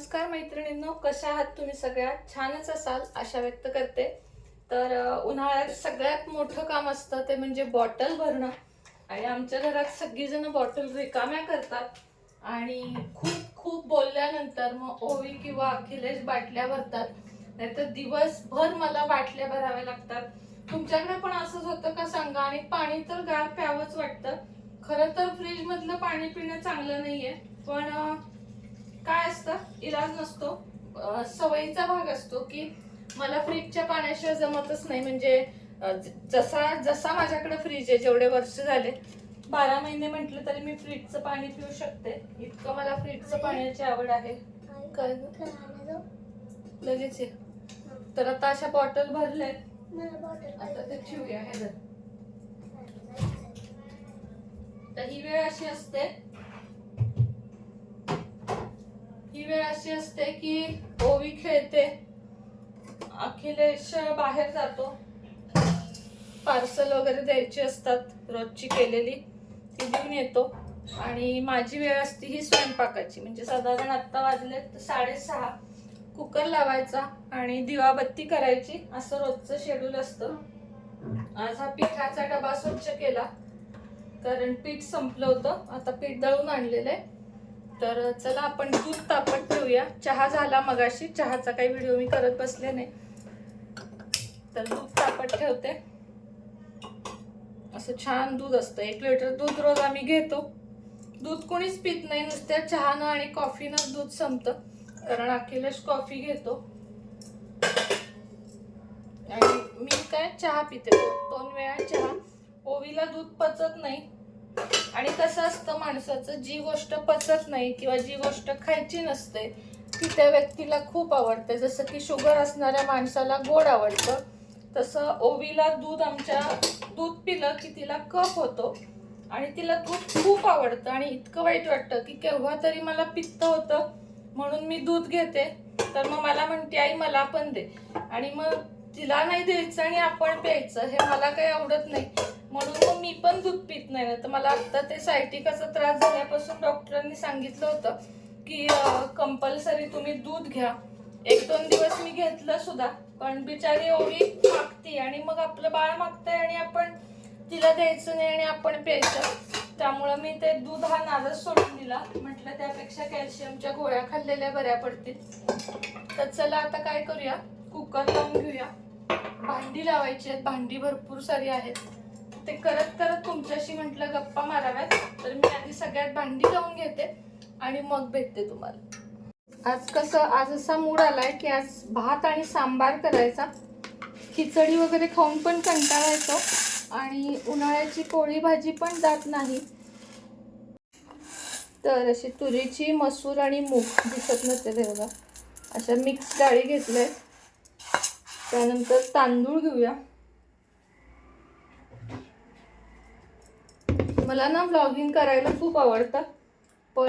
नमस्कार मैत्रिणींनो कशा आहात तुम्ही सगळ्या? छानच असाल आशा व्यक्त करते. तर उन्हाळ्यात सगळ्यात मोठं काम असतं ते म्हणजे बॉटल भरणं. आणि आमच्या घरात सगळीजण बॉटल रिकाम्या करतात. आणि खूप खूप बोलल्यानंतर मग ओवी किंवा अखिलेश बाटल्या भरतात. नाहीतर दिवसभर मला बाटल्या भराव्या लागतात. तुमच्याकडे पण असंच होतं का सांगा? आणि पाणी तर गार प्यावंच वाटतं. खरं तर फ्रीज मधलं पाणी पिणं चांगलं नाहीये. पण काय असतं? इलाज नसतो. सवयीचा भाग असतो की मला फ्रीजच्या पाण्याशिवाय जमतच नाही. म्हणजे जसा जसा माझ्याकडे फ्रीज आहे जेवढे वर्ष झाले बारा महिने म्हटलं तरी मी फ्रीजचं पाणी पिऊ शकते. इतकं मला फ्रीजचं पाण्याची आवड आहे. काय? लगेच ये. तर आता अशा बॉटल भरले आता ते ठेवूया हे. तर ही वेळ अशी असते ही वेळ अशी असते की ओवी खेळते. अखिलेश बाहेर जातो. पार्सल वगैरे द्यायची असतात रोजची केलेली ती घेऊन येतो. आणि माझी वेळ असते ही स्वयंपाकाची. म्हणजे साधारण आत्ता वाजले साडेसहा. कुकर लावायचा आणि दिवाबत्ती करायची. असं रोजचं शेड्यूल असतं. आज हा पिठाचा डबा स्वच्छ केला. कारण पीठ संपलं होतं. आता पीठ दळून आणलेलं आहे. तर चला आपण दूध तापत ठेवूया. चहा झाला मगाशी. चहाचा काही व्हिडिओ मी करत बसले नाही. तर दूध तापत ठेवते. असं छान दूध असतं. एक लिटर दूध रोज आम्ही घेतो. दूध कोणीच पित नाही. नुसत्या चहानं आणि कॉफीनं दूध संपतं. कारण अखिलेश कॉफी घेतो. आणि मी काय चहा पिते. दोन वेळा चहा. ओवीला दूध पचत नाही. आणि कसं असतं माणसाचं जी गोष्ट पचत नाही किंवा जी गोष्ट खायची नसते ती त्या व्यक्तीला खूप आवडते. जसं की शुगर असणाऱ्या माणसाला गोड आवडतं. तसं ओवीला दूध आमच्या दूध पिलं की तिला कफ होतो आणि तिला दूध खूप आवडतं. आणि इतकं वाईट वाटतं की केव्हा तरी मला पित्त होतं म्हणून मी दूध घेते. तर मग मला म्हणते आई मला पण दे. आणि मग तिला नाही द्यायचं आणि आपण प्यायचं. हे मला काही आवडत नाही. म्हणून मग मी पण दूध पित नाही. तर मला आता ते सायटिकाचा त्रास झाल्यापासून डॉक्टरांनी सांगितलं होतं की कंपल्सरी तुम्ही दूध घ्या. एक दोन दिवस मी घेतलं सुद्धा पण बिचारी एवढी मागती आणि मग आपलं बाळ मागतंय आणि आपण तिला द्यायचं नाही आणि आपण प्यायचं. त्यामुळं मी ते दूध हा नादच सोडून दिला. म्हटलं त्यापेक्षा कॅल्शियमच्या गोळ्या खाल्लेल्या बऱ्या पडतील. तर चला आता काय करूया? कुकर लावून घेऊया. भांडी लावायची आहेत. भांडी भरपूर सारी आहेत. ते करत करत तुमच्याशी म्हटलं गप्पा माराव्यात. तर मी आधी सगळ्यात भांडी लावून घेते आणि मग भेटते तुम्हाला. आज कसं आज असा मूड आलाय की आज भात आणि सांबार करायचा. खिचडी वगैरे खाऊन पण कंटाळा येतो आणि उन्हाळ्याची पोळी भाजी पण जात नाही. तर अशी तुरीची मसूर आणि मूग दिसत नसते ते बघा अशा मिक्स डाळी घेतल्या त्यानंतर तांदूळ घेऊया. मला ना व्लॉगिंग करायला खूप आवडतं. पण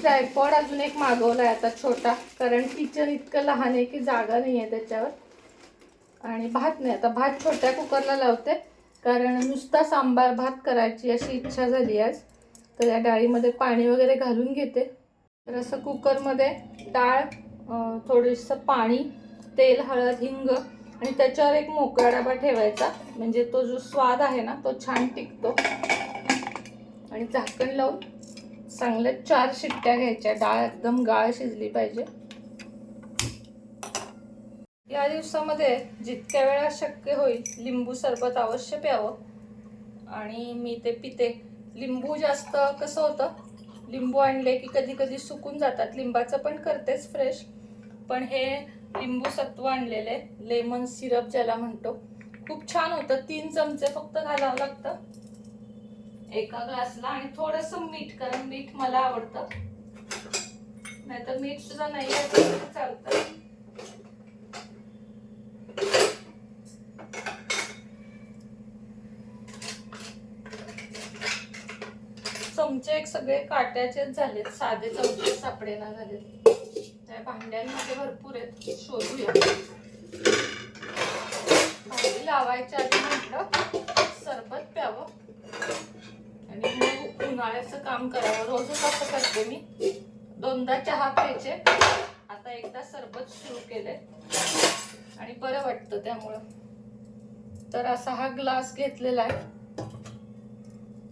ट्रायपॉड अजून एक मागवला आहे आता छोटा. कारण किचन इतकं लहान आहे की जागा नाही आहे त्याच्यावर. आणि भात नाही. आता भात छोट्या कुकरला लावते. कारण नुसता सांबार भात करायची अशी इच्छा झाली आज. तर या डाळीमध्ये पाणी वगैरे घालून घेते. तर असं कुकरमध्ये डाळ थोडंसं पाणी तेल हळद हिंग आणि त्याच्यावर एक मोकळा डबा ठेवायचा. म्हणजे तो जो स्वाद आहे ना तो छान टिकतो. आणि झाकण लावून चांगल्या चार शिट्ट्या घ्यायच्या. डाळ एकदम गाळ शिजली पाहिजे. या दिवसामध्ये जितक्या वेळा शक्य होईल लिंबू सरबत अवश्य प्यावं. आणि मी ते पिते. लिंबू जास्त कसं होतं? लिंबू आणले की कधी कधी सुकून जातात. लिंबाचं पण करतेच फ्रेश. पण हे लिंबू सत्व आणलेले लेमन सिरप ज्याला म्हणतो खूप छान होतं. तीन चमचे फक्त घालावं लागतं. एका ग्लासला आणि थोडस मीठ कारण मीठ मला आवडतं. नाहीतर मीठ सुद्धा नाही चालतं. चमचे एक सगळे काट्याचेच झालेत साधे चमचे सापडेना झालेत. त्या भांड्यांमध्ये भरपूर आहेत शोधूया. भांडी लावायच्या आधी म्हटलं सरबत प्यावं आणि मग उन्हाळ्याचं काम करावं रोजच असं करते मी. दोनदा चहा प्यायचे. आता एकदा सरबत सुरू केले आणि बरं वाटतं त्यामुळं. तर असा हा ग्लास घेतलेला आहे.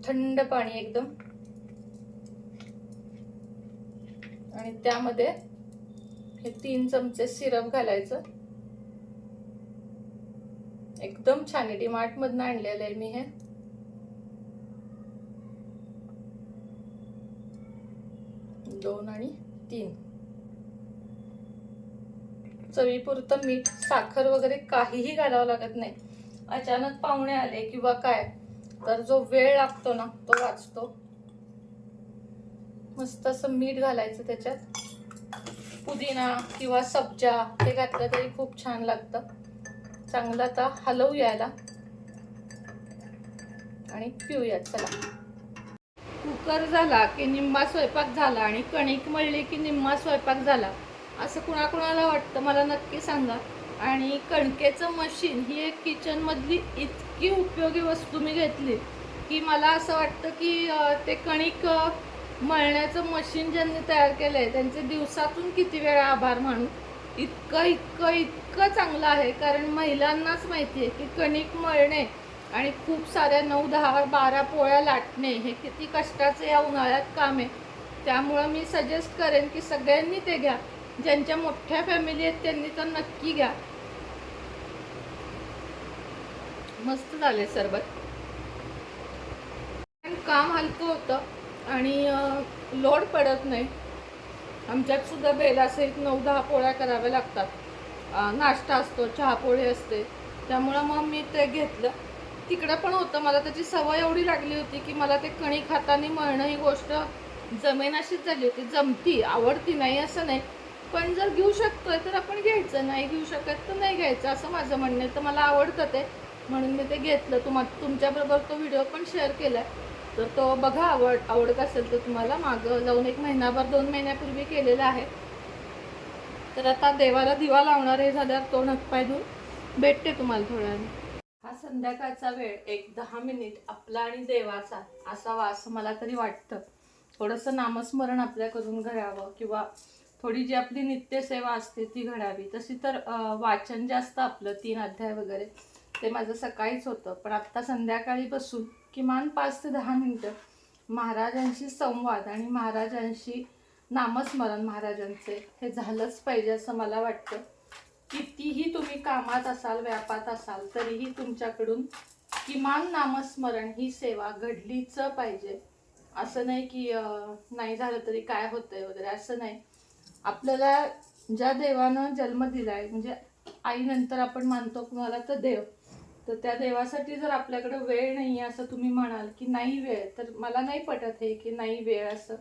थंड पाणी एकदम. आणि त्यामध्ये हे तीन चमचे सिरप घालायचं. एकदम छान आहे. डिमार्टमधनं आणलेलं आहे मी हे. दोन आणि तीन. चवीपुरतं मीठ साखर वगैरे काहीही घालावं लागत नाही. अचानक पाहुणे आले किंवा काय तर जो वेळ लागतो ना तो वाचतो. मस्त असं मीठ घालायचं त्याच्यात. पुदिना किंवा सब्जा हे घातलं तरी खूप छान लागतं. चांगलं आता हलवू यायला. आणि पिऊयात चला. कुकर झाला की निम्मा स्वयंपाक झाला आणि कणिक मळली की निम्मा स्वयंपाक झाला असं कुणाकुणाला वाटतं? मला नक्की सांगा. आणि कणकेचं मशीन ही एक किचनमधली इतकी उपयोगी वस्तू मी घेतली की मला असं वाटतं की ते कणिक मळण्याचं मशीन ज्यांनी तयार केलं आहे त्यांचे दिवसातून किती वेळा आभार मानू? इतकं इतकं इतकं चांगलं आहे. कारण महिलांनाच माहिती आहे की कणिक मळणे आणि खूप साऱ्या नऊ दहा बारा पोळ्या लाटणे हे किती कष्टाचं या उन्हाळ्यात काम आहे. त्यामुळं मी सजेस्ट करेन की सगळ्यांनी ते घ्या. ज्यांच्या मोठ्या फॅमिली आहेत त्यांनी तर नक्की घ्या. मस्त झाले सरबत. काम हलकं होतं आणि लोड पडत नाही. आमच्यात सुद्धा बेलासहित नऊ दहा पोळ्या कराव्या लागतात. नाश्ता असतो चहापोळी असते. त्यामुळं मग मी ते घेतलं. तिकडं पण होतं. मला त्याची सवय एवढी लागली होती की मला ते कणिक हाताने मळणं ही गोष्ट जमेनाशीच झाली होती. जमती आवडती नाही असं नाही. पण जर घेऊ शकतोय तर आपण घ्यायचं. नाही घेऊ शकत तर नाही घ्यायचं असं माझं म्हणणं आहे. तर मला आवडतं ते. म्हणून मी ते घेतलं. तुम्हा तुमच्याबरोबर तो व्हिडिओ पण शेअर केला तर तो बघा आवड आवडत असेल तर तुम्हाला मागं जाऊन एक महिनाभर दोन महिन्यापूर्वी केलेला आहे. तर आता देवाला दिवा लावणार हे झाल्यावर तो नखपाय धुवून भेटते तुम्हाला थोड्या वेळाने. हा संध्याकाळचा वेळ एक दहा मिनिट आपला आणि देवाचा असावा असं मला तरी वाटतं. थोडंसं नामस्मरण आपल्याकडून घडावं किंवा थोडी जी आपली नित्यसेवा असते ती घडावी. तशी तर वाचन जे असतं आपलं तीन अध्याय वगैरे ते माझं सकाळीच होतं. पण आत्ता संध्याकाळी बसून किमान पाच ते दहा मिनटं महाराजांशी संवाद आणि महाराजांशी नामस्मरण महाराजांचे हे झालंच पाहिजे असं मला वाटतं. कितीही तुम्ही कामात असाल व्यापात असाल तरीही तुमच्याकडून किमान नामस्मरण ही सेवा घडलीच पाहिजे. असं नाही की नाही झालं तरी काय होतंय वगैरे असं नाही. आपल्याला ज्या देवानं जन्म दिलाय म्हणजे आईनंतर आपण मानतो कुणाला तर देव तर त्या देवासाठी जर आपल्याकडे वेळ नाही आहे असं तुम्ही म्हणाल की नाही वेळ तर मला नाही पटत हे की नाही वेळ असं.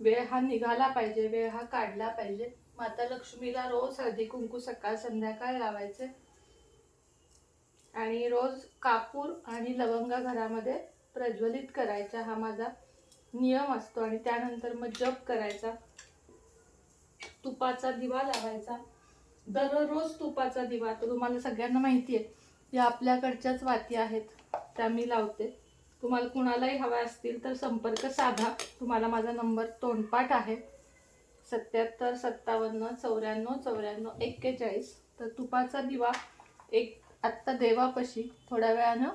वेळ हा निघाला पाहिजे वेळ हा काढला पाहिजे. माता लक्ष्मीला रोज हळदी कुंकू सकाळ संध्याकाळ लावायचे. आणि रोज कापूर आणि लवंगा घरामध्ये प्रज्वलित करायचा हा माझा नियम असतो. आणि त्यानंतर मग जप करायचा. तुपाचा दिवा लावायचा. दररोज तुपाचा दिवा. तर तुम्हाला सगळ्यांना माहिती आहे या आपल्याकडच्याच वाती आहेत त्या मी लावते. तुम्हाला कुणालाही हव्या असतील तर संपर्क साधा. तुम्हाला माझा नंबर तोंडपाठ आहे. सत्याहत्तर सत्तावन्न चौऱ्याण्णव चौऱ्याण्णव एक्केचाळीस. तर तुपाचा दिवा एक आत्ता देवापाशी थोड्या वेळानं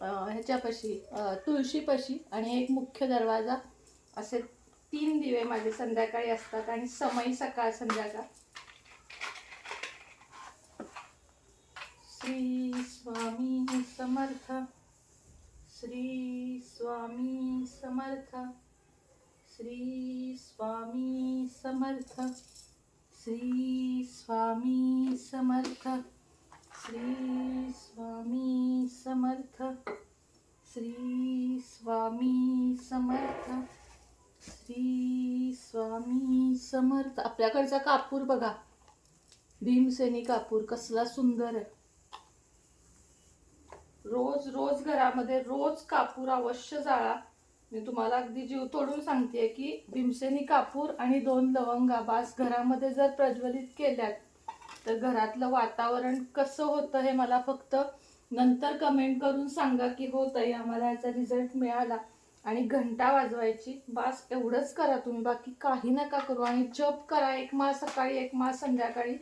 ह्याच्यापाशी तुळशीपाशी आणि एक मुख्य दरवाजा. असे तीन दिवे माझे संध्याकाळी असतात आणि समय सकाळ संध्याकाळ. श्री स्वामी समर्थ. श्री स्वामी समर्थ. श्री स्वामी समर्थ श्री स्वामी समर्थ श्री स्वामी समर्थ श्री स्वामी समर्थ श्री स्वामी समर्थ. आपल्याकडचा कापूर बघा. भीमसेनी कापूर कसला सुंदर आहे. रोज रोज घरामध्ये रोज कापूर अवश्य जाळा. मी तुम्हाला अगदी जीव तोडून सांगते की भीमसेनी कापूर आणि दोन लवंगा बास घरामध्ये जर प्रज्वलित केल्यात तर घरातलं वातावरण कसं होतं हे मला फक्त नंतर कमेंट करून सांगा की हो ताई आम्हाला याचा रिझल्ट मिळाला. आणि घंटा वाजवायची बास एवढंच करा तुम्ही बाकी काही नका करू. आणि जप करा एक मास सकाळी एक मास संध्याकाळी.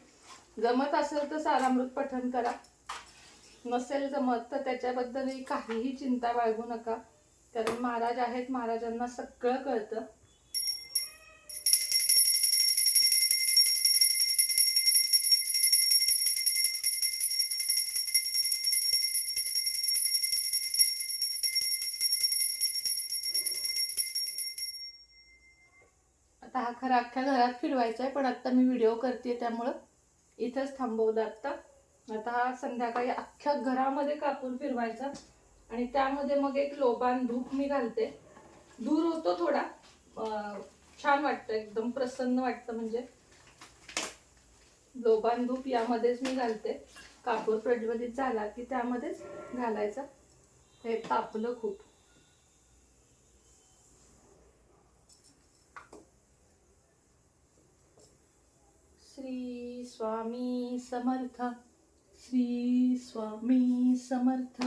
जमत असेल तर सारामृत पठण करा. नसेल जमत तर त्याच्याबद्दलही काहीही चिंता बाळगू नका. कारण महाराज आहेत महाराजांना सगळं कळतं. आता हा खरा अख्ख्या घरात फिरवायचा आहे पण आता मी व्हिडिओ करते त्यामुळं इथंच थांबवलं आता. आता हा संध्याकाळी अख्ख्या घरामध्ये कापून फिरवायचा. आणि त्यामध्ये मग एक लोबान धूप मी घालते. दूर होतो थोडा. छान वाटतं एकदम प्रसन्न वाटतं म्हणजे. लोबान धूप यामध्येच मी घालते. कापूर प्रज्वलित झाला की त्यामध्येच घालायचा. हे तापलं खूप. श्री स्वामी समर्थ. श्री स्वामी समर्थ.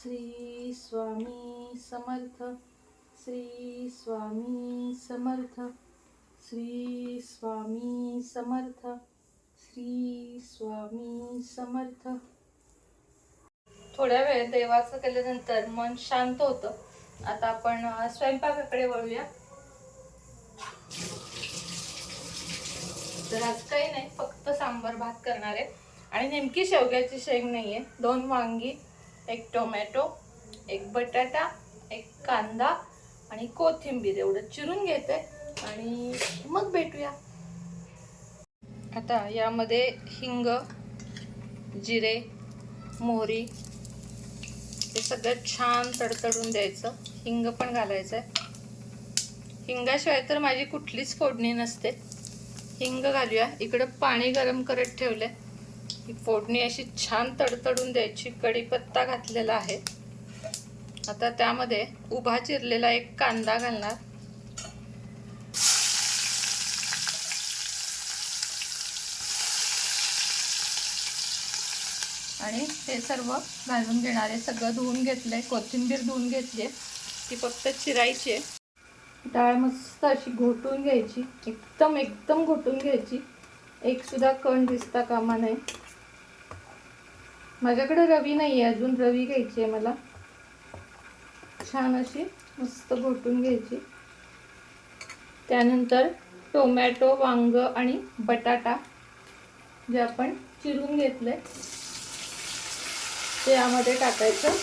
श्री स्वामी समर्थ श्री स्वामी समर्थ श्री स्वामी समर्थ श्री स्वामी समर्थ. थोड्या वेळ देवाचं केल्यानंतर मन शांत होतं. आता आपण स्वयंपाकाकडे वळूया. तर आज काही नाही फक्त सांबार भात करणार आहे. आणि नेमकी शेवग्याची शेंग नाही आहे दोन वांगी एक टोमॅटो एक बटाटा एक कांदा आणि कोथिंबीर. एवढं चिरून घेते आणि मग भेटूया. आता यामध्ये हिंग जिरे मोहरी हे सगळं छान तडतडून द्यायचं. हिंग पण घालायचं आहे हिंगाशिवाय तर माझी कुठलीच फोडणी नसते. हिंग घालूया. इकडं पाणी गरम करत ठेवले ही फोडणी अशी छान तडतडून द्यायची कढीपत्ता घातलेला आहे. आता त्यामध्ये उभा चिरलेला एक कांदा घालणार. आणि ते सर्व घालून घेणार आहे सगळं धुवून घेतलंय कोथिंबीर धुवून घेतली ती फक्त चिरायची आहे. डाळ मस्त अशी घोटून घ्यायची एकदम एकदम घोटून घ्यायची. एक सुद्धा कण दिसता कामा नये. माझ्याकडे रवी नाही आहे अजून रवी घ्यायची आहे मला. छान अशी मस्त घोटून घ्यायची. त्यानंतर टोमॅटो वांग आणि बटाटा जे आपण चिरून घेतलंय ते यामध्ये टाकायचं.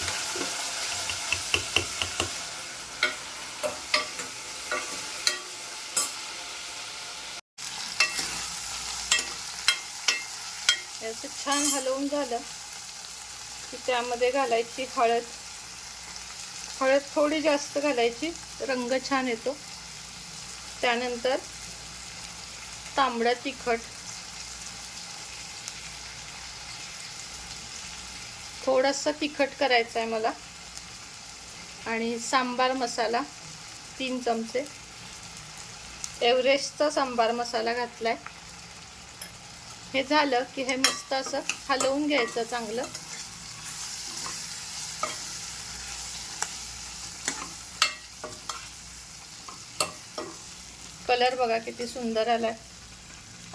याचं छान हलवून झालं. की त्यामध्ये घालायची हळद. हळद थोडी जास्त घालायची रंग छान येतो. त्यानंतर तांबडा तिखट. थोडासा तिखट करायचा आहे मला. आणि सांबार मसाला तीन चमचे. एव्हरेस्टचा सांबार मसाला घातला आहे हे झालं की हे मस्त असं हलवून घ्यायचं चांगलं. कलर बघा किती सुंदर आलाय.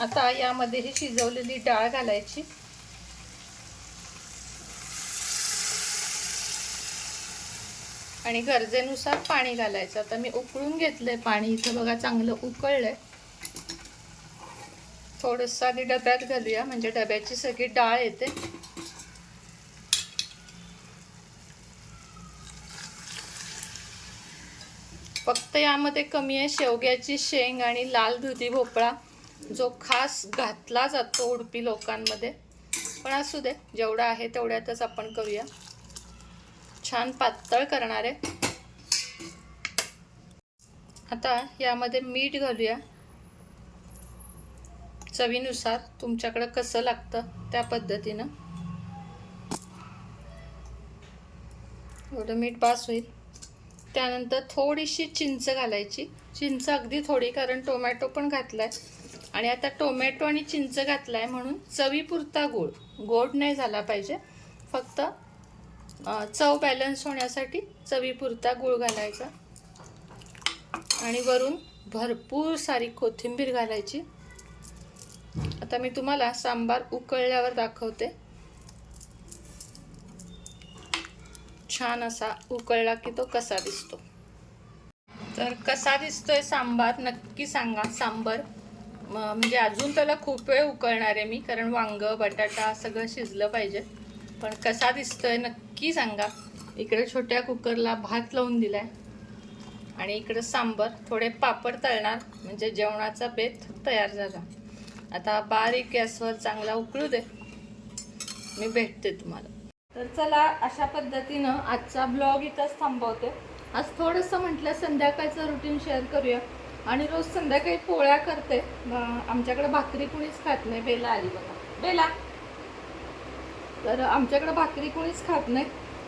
आता यामध्ये ही शिजवलेली डाळ घालायची. आणि गरजेनुसार पाणी घालायचं. आता मी उकळून घेतलंय पाणी. इथं बघा चांगलं उकळलंय. थोडंसं आधी डब्यात घालूया. म्हणजे डब्याची सगळी डाळ येते. फक्त यामध्ये कमी आहे शेवग्याची शेंग आणि लाल दुधी भोपळा जो खास घातला जातो उडपी लोकांमध्ये. पण असू दे जेवढा आहे तेवढ्यातच आपण करूया. छान पातळ करणार आहे. आता यामध्ये मीठ घालूया. चवीनुसार तुमच्याकडं कसं लागतं त्या पद्धतीनं. एवढं मीठ बास होईल. त्यानंतर थोडीशी चिंच घालायची. चिंच अगदी थोडी कारण टोमॅटो पण घातला आहे आणि आता टोमॅटो आणि चिंच घातला आहे म्हणून चवीपुरता गोड. गोड नाही झाला पाहिजे. फक्त चव बॅलन्स होण्यासाठी चवीपुरता गूळ घालायचा. आणि वरून भरपूर सारी कोथिंबीर घालायची. आता मी तुम्हाला सांबार उकळल्यावर दाखवते. छान असा उकळला की तो कसा दिसतो. तर कसा दिसतोय सांबार नक्की सांगा. सांबर म्हणजे अजून त्याला खूप वेळ उकळणार आहे मी कारण वांगं बटाटा सगळं शिजलं पाहिजे. पण कसा दिसतोय नक्की सांगा. इकडे छोट्या कुकरला भात लावून दिलाय. आणि इकडं सांबर थोडे पापड तळणार म्हणजे जेवणाचा बेत तयार झाला. आता बारीक गॅसवर चांगला उकळू दे. मी भेटते तुम्हाला. तर चला अशा पद्धतीनं आजचा ब्लॉग इथंच थांबवते. आज थोडंसं म्हटलं संध्याकाळचं रुटीन शेअर करूया. आणि रोज संध्याकाळी पोळ्या करते. आमच्याकडं आमच्याकडे भाकरी कुणीच खात नाही बेला आली बघा. बेला! तर आमच्याकडे भाकरी कुणीच खात नाही.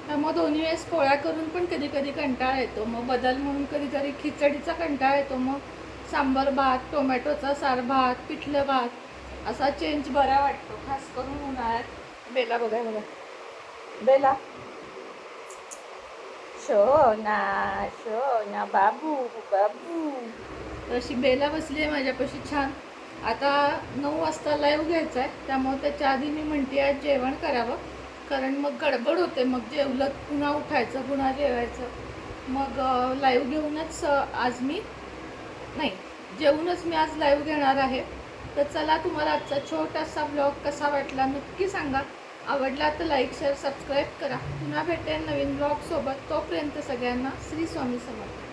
त्यामुळे दोन्ही वेळेस पोळ्या करून पण कधी कधी कंटाळा येतो. मग बदल म्हणून कधीतरी खिचडीचा कंटाळा येतो. मग सांबर भात टोमॅटोचा सार भात पिठलं भात असा चेंज बरा वाटतो. खास करून उन्हाळ्यात. बेला बघा बघा. बेला शोना शोना बाबू बाबू तशी बेला बसली आहे माझ्यापाशी छान. आता नऊ वाजता लाईव्ह घ्यायचा आहे त्यामुळे त्याच्या आधी मी म्हणते आज जेवण करावं. कारण मग गडबड होते मग जेवलं पुन्हा उठायचं पुन्हा जेवायचं. मग लाईव्ह घेऊनच आज मी नाही जेवूनच मी आज लाईव्ह घेणार आहे. तर चला तुम्हाला आजचा छोटासा ब्लॉग कसा वाटला नक्की सांगा. आवडला तर लाईक शेअर सबस्क्राईब करा. पुन्हा भेटेन नवीन ब्लॉगसोबत तोपर्यंत सगळ्यांना श्री स्वामी समर्थ.